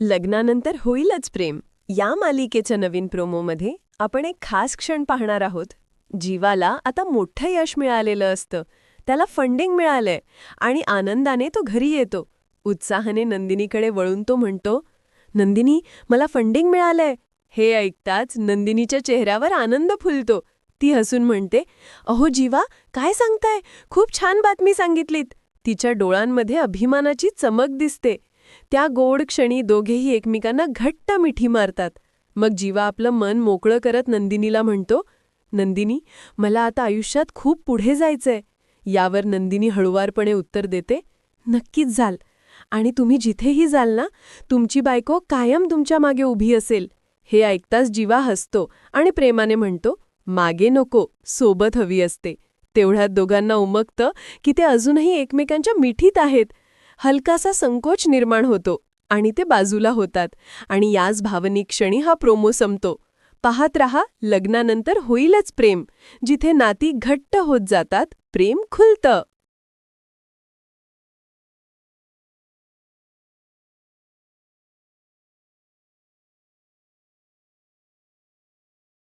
लग्नानंतर होईलच प्रेम. या मालिकेच्या नवीन प्रोमोमध्ये आपण एक खास क्षण पाहणार आहोत. जीवाला आता मोठं यश मिळालेलं असतं. त्याला फंडिंग मिळालंय आणि आनंदाने तो घरी येतो. उत्साहाने नंदिनीकडे वळून तो म्हणतो नंदिनी मला फंडिंग मिळालंय. हे ऐकताच नंदिनीच्या चेहऱ्यावर आनंद फुलतो. ती हसून म्हणते अहो जीवा काय सांगताय? खूप छान बातमी सांगितलीत. तिच्या डोळ्यांमध्ये अभिमानाची चमक दिसते. त्या गोड क्षणी दोघेही एकमेकांना घट्ट मिठी मारतात. मग जीवा आपलं मन मोकळं करत नंदिनीला म्हणतो नंदिनी मला आता आयुष्यात खूप पुढे जायचंय. यावर नंदिनी हळुवारपणे उत्तर देते नक्कीच जाल. आणि तुम्ही जिथेही जाल ना तुमची बायको कायम तुमच्या मागे उभी असेल. हे ऐकताच जीवा हसतो आणि प्रेमाने म्हणतो मागे नको सोबत हवी असते. तेवढ्यात दोघांना उमगतं की ते अजूनही एकमेकांच्या मिठीत आहेत. हलकासा संकोच निर्माण होतो आणि ते बाजूला होतात. आणि याच भावनिक क्षणी हा प्रोमो संपतो. पाहत रहा लग्नानंतर होईलच प्रेम. जिथे नाती घट्ट होत जातात प्रेम खुलतं.